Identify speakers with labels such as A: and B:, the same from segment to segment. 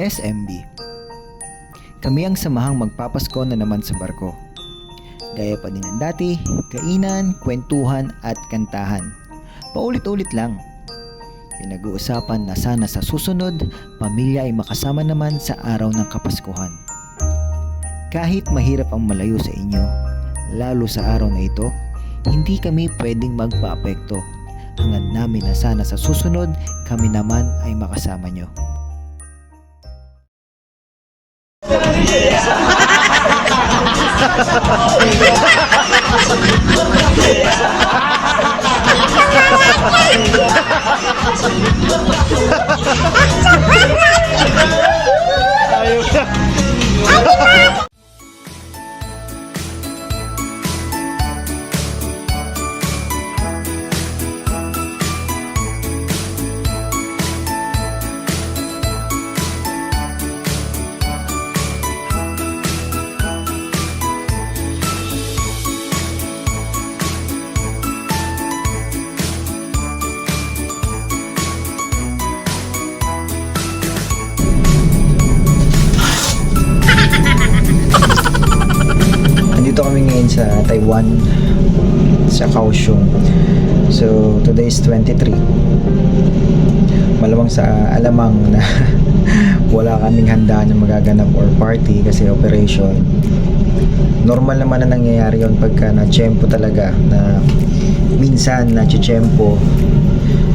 A: SMB Kami ang samahang magpapasko na naman sa barko. Gaya pa din ng dati, kainan, kwentuhan at kantahan. Paulit-ulit lang. Pinag-uusapan na sana sa susunod, pamilya ay makasama naman sa araw ng Kapaskuhan. Kahit mahirap ang malayo sa inyo, lalo sa araw na ito, hindi kami pwedeng magpa-apekto. Hangad namin na sana sa susunod, kami naman ay makasama nyo. Nandito Taiwan sa Kaohsiung. So, today is 23. Malamang sa alamang na wala kaming handa na magaganap or party kasi operation. Normal naman na nangyayari yon pagka na-tsempo talaga na minsan na-tsempo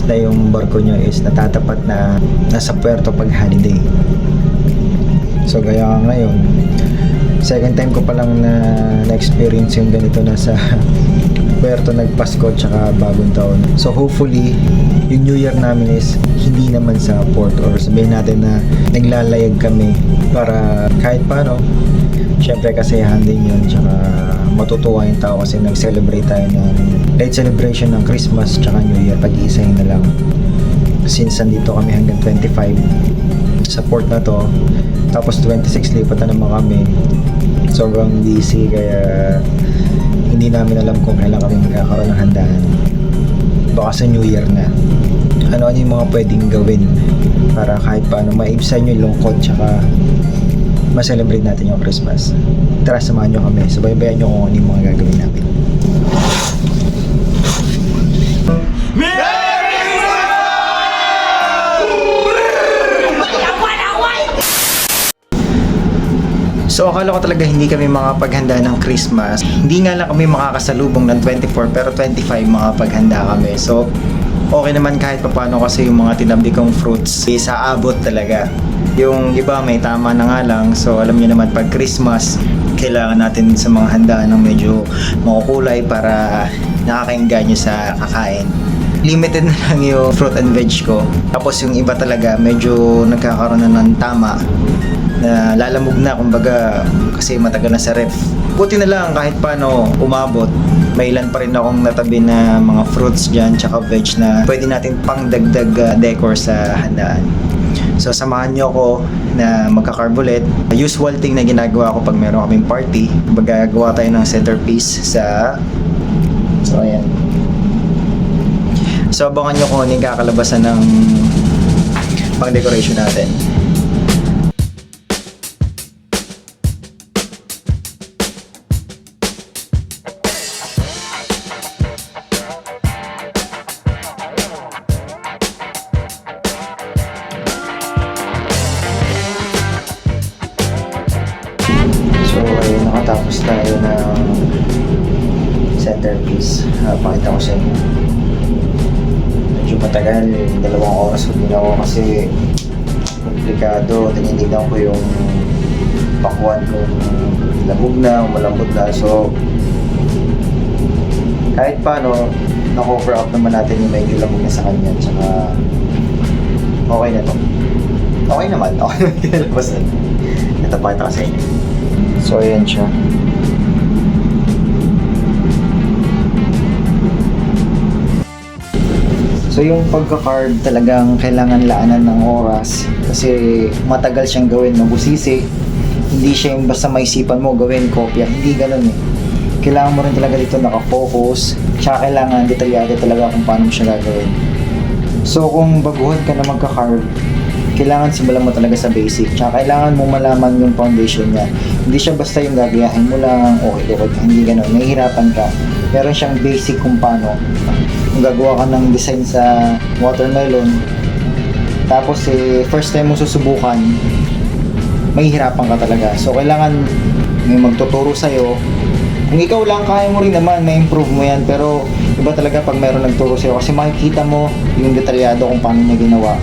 A: na yung barko nyo is natatapat na nasa puerto pag holiday. So, kaya ngayon, second time ko pa lang na na-experience yung ganito na sa Puerto nagpasko tsaka bagong taon. So hopefully, yung New Year namin is hindi naman sa port or sabihin natin na naglalayag kami para kahit paano, syempre kasiyahan din yun tsaka matutuwa yung tao kasi nag-celebrate tayo ng late celebration ng Christmas tsaka New Year pag-iisahin na lang. Since nandito kami hanggang 25 sa port na to, tapos 26 lipat na naman kami sobrang busy kaya hindi namin alam kung kailan kami magkakaroon ng handaan. Baka sa New Year na. Ano ano yung mga pwedeng gawin para kahit paano maibsan yung lungkot tsaka ma-celebrate natin yung Christmas? Tara samahan nyo kami. Subaybayan nyo kung ano yung mga gagawin namin akala ko talaga hindi kami makapaghanda ng Christmas. Hindi nga lang kami makakasalubong ng 24 pero 25 makapaghanda kami. So okay naman kahit paano kasi yung mga tinabi kong fruits is aabot talaga. Yung iba may tama na nga lang. So alam niyo naman pag Christmas kailangan natin sa mga handaan ng medyo makukulay para nakakainganyo sa kakain limited na lang yung fruit and veg ko. Tapos yung iba talaga medyo nagkakaroon na ng tama na lalamog na kumbaga kasi matagal na sa ref. Buti na lang kahit paano umabot. May ilan pa rin akong natabi na mga fruits dyan tsaka veg na pwede natin pang dagdag uh, decor sa handaan. So samahan nyo ako na magka-carbolet. Usual thing na ginagawa ko pag meron kaming party, magagawa tayo ng centerpiece sa So ayan. So abangan nyo kung ano yung kakalabasan ng pang decoration natin. Tayo ng centerpiece. Uh, pakita ko sa inyo. Medyo matagal, dalawang oras ko ginawa kasi komplikado. Tinitignan ko yung pakuan kung lamog na malambot na. So, kahit paano, na-cover up naman natin yung medyo lamog na sa kanya. Tsaka, okay na to. Okay naman. Okay naman kinalabas na. Ito pakita ko sa. So, ayan siya. So, yung pagka-card talagang kailangan laanan ng oras kasi matagal siyang gawin, mabusisi. Hindi siya yung basta maisipan mo gawin kopya. Hindi ganun eh. Kailangan mo rin talaga dito nakafocus. Tsaka kailangan detalyado talaga kung paano mo siya gagawin. So, kung baguhan ka na magka-card, kailangan simulan mo talaga sa basic. Tsaka kailangan mo malaman yung foundation niya. Hindi siya basta yung gagayahin mo lang, okay, okay, hindi ganun. Nahihirapan ka. Meron siyang basic kung paano. Gagawa ka ng design sa watermelon, tapos eh, first time mo susubukan, mahihirapan ka talaga. So, kailangan may magtuturo sa'yo. Kung ikaw lang, kaya mo rin naman, may improve mo yan. Pero, iba talaga pag mayroon nagturo sa'yo. Kasi makikita mo yung detalyado kung paano niya ginawa.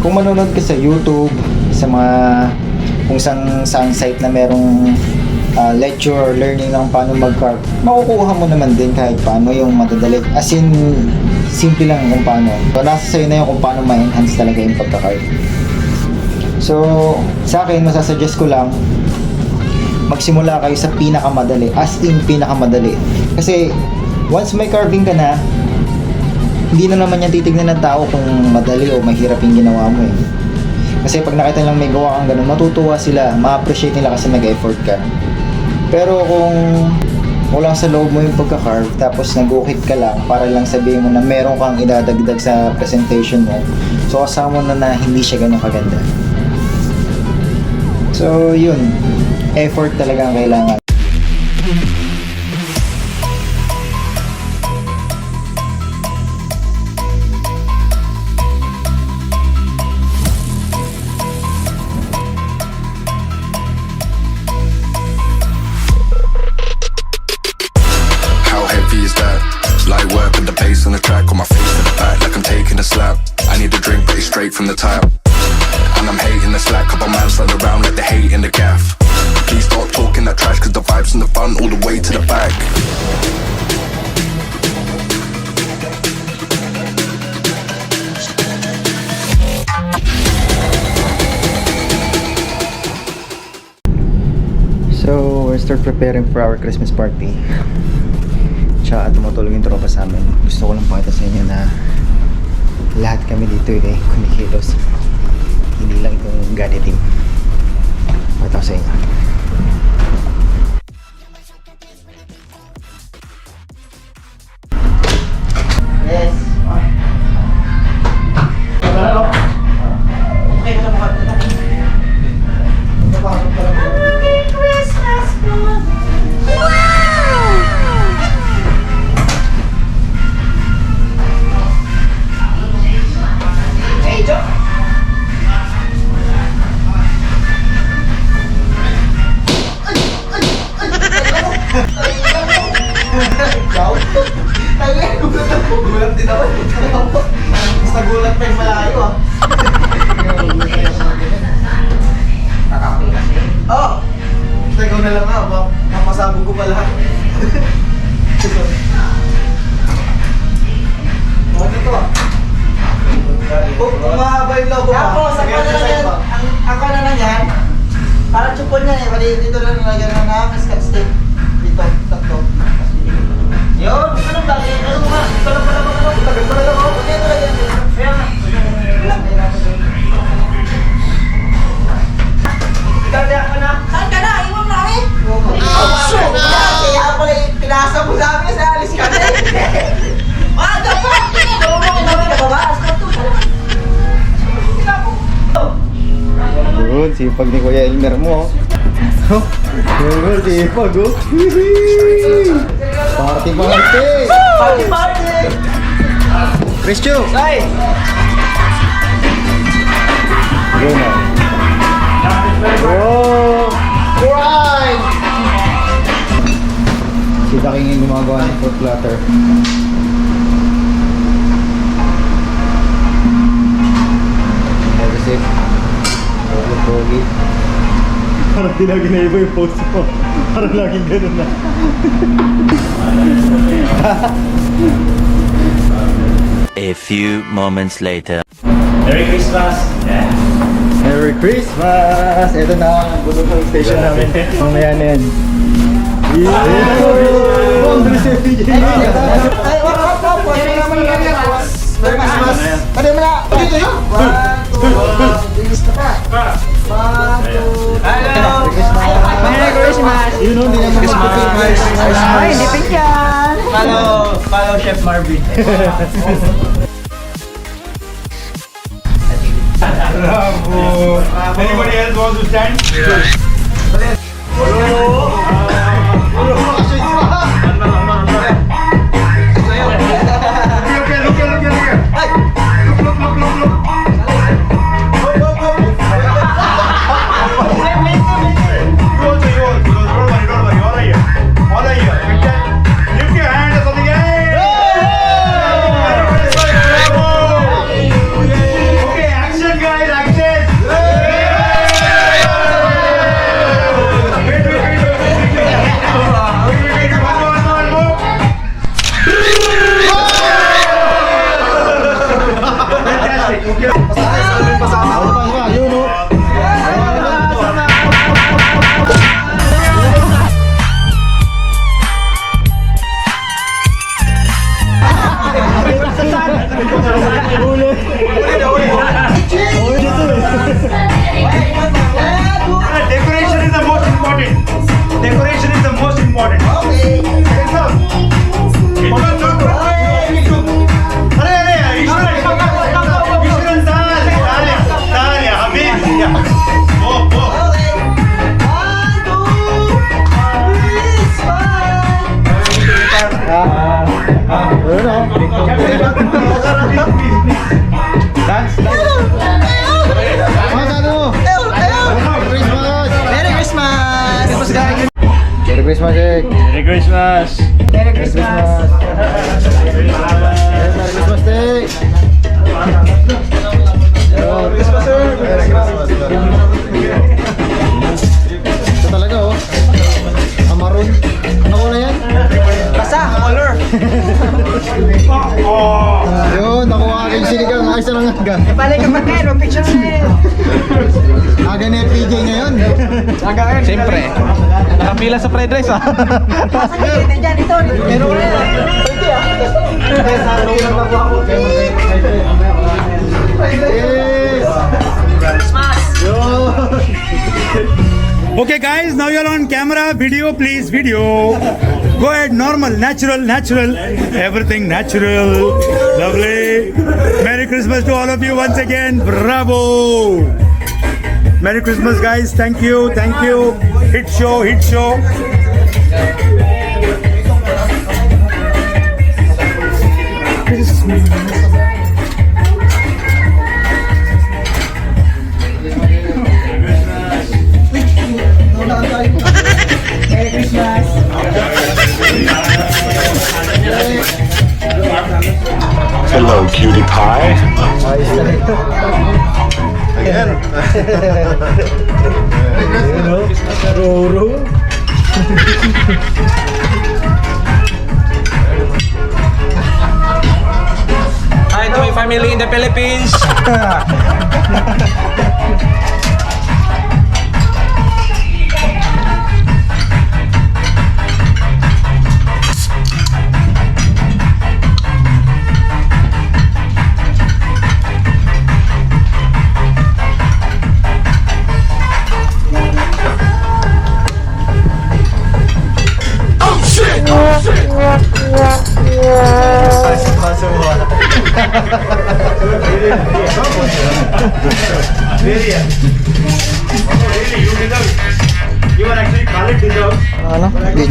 A: Kung manonood ka sa YouTube, sa mga, kung saan, saan site na merong ah, lecture or learning ng paano mag-carve, makukuha mo naman din kahit paano yung madadali. As in, simple lang kung paano. So, nasa sa'yo na yung kung paano ma-enhance talaga yung pagka-carve. So, sa akin, masasuggest ko lang, magsimula kayo sa pinakamadali. As in, pinakamadali. Kasi, once may carving ka na, hindi na naman yan titignan ng tao kung madali o mahirap yung ginawa mo eh. Kasi pag nakita lang may gawa kang ganun, matutuwa sila, ma-appreciate nila kasi nag-effort ka. Pero kung wala sa loob mo yung pagka-carve, tapos nag-ukit ka lang para lang sabihin mo na meron kang idadagdag sa presentation mo, so kasama na na hindi siya ganun kaganda. So, yun. Effort talaga ang kailangan. Preparing for our Christmas party. Tsaka tumutulong yung tropa sa amin. Gusto ko lang pakita sa inyo na lahat kami dito eh, kumikilos. Hindi lang itong Gani team. Ko sa inyo.
B: Gulat din ako. Mas nagulat pa yung malayo ah. Oh! Ikaw na lang ah. Ma- Mapasabog ko pa lahat. Ano to ah? Kung mahaba yung lobo ah.
C: Tapos, ako na lang yan, ang, ako na lang yan, parang chupon yan eh, dito lang nilagyan na na, scotch tape. Dito, tatlo. Yun, ano ba? Ano mo nga? Ito lang pala mga ano? Tagal pala lang ako. Dito lang yan. Kaya nga. Kaya na na. Saan ka na? Iwan na kami. Oh, shoot! Kaya pala yung pinasa mo sa amin kasi alis ka na. Maaga pa! Gawin mo kinabi ka ba ba? Asko to.
A: Good, sipag ni Kuya Elmer mo. Oh, Good, sipag oh. Party party!
C: Party party!
A: Christian!
C: Ay!
A: Go na. Oh! Right! Si Daking yung gumagawa ng fruit platter. Kasi, pogi-pogi. Parang di na ginaiba yung post mo. Parang laging ganun na.
D: A few moments later.
E: Merry Christmas! Yeah.
A: Merry Christmas! Ito na ang bulong ng station namin. Mamaya na yan. Yung
C: ganyan? Merry Christmas. Pwede mo na. Dito yun.
E: Hello!
C: Merry Christmas.
A: Yun o, hindi naman mag-Christmas.
C: Ay, hindi pikyan.
E: Follow, follow Chef.
F: Bravo. Anybody else want to stand? Look
C: Merry Christmas,
A: Ek.
E: Merry Christmas.
C: Merry Christmas!
A: Merry Christmas, Ek. Ito talaga, oh. Amaron. Ano ko na yan?
C: Basta, color!
A: Yun, nakuha aking sinigang. Ayos na lang aga.
C: Balik ka pa kayo, picture na eh!
A: Aga na yung PJ ngayon.
B: Siyempre. Nakapila sa fried rice ah.
C: Dito dyan? Ito, meron na yan. Pwede ah.
A: Yes!
C: Christmas!
F: Okay, guys, now you're on camera. Video, please, video. Go ahead, normal, natural, natural. Everything natural. Lovely. Merry Christmas to all of you once again. Bravo. Merry Christmas, guys. Thank you, thank you. Hit show, hit show.
G: Hello, cutie pie.
A: Ayos na rin. Roro.
B: Hi to my family in the Philippines.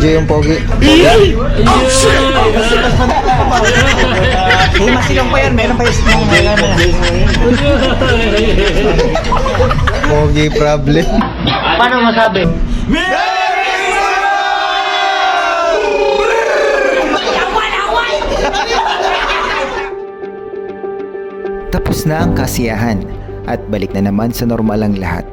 A: DJ yung pogi.
C: Hey, masilong pa yan. Meron pa yung mga
A: Pogi problem.
C: Paano masabi?
A: Tapos na ang kasiyahan at balik na naman sa normal ang lahat.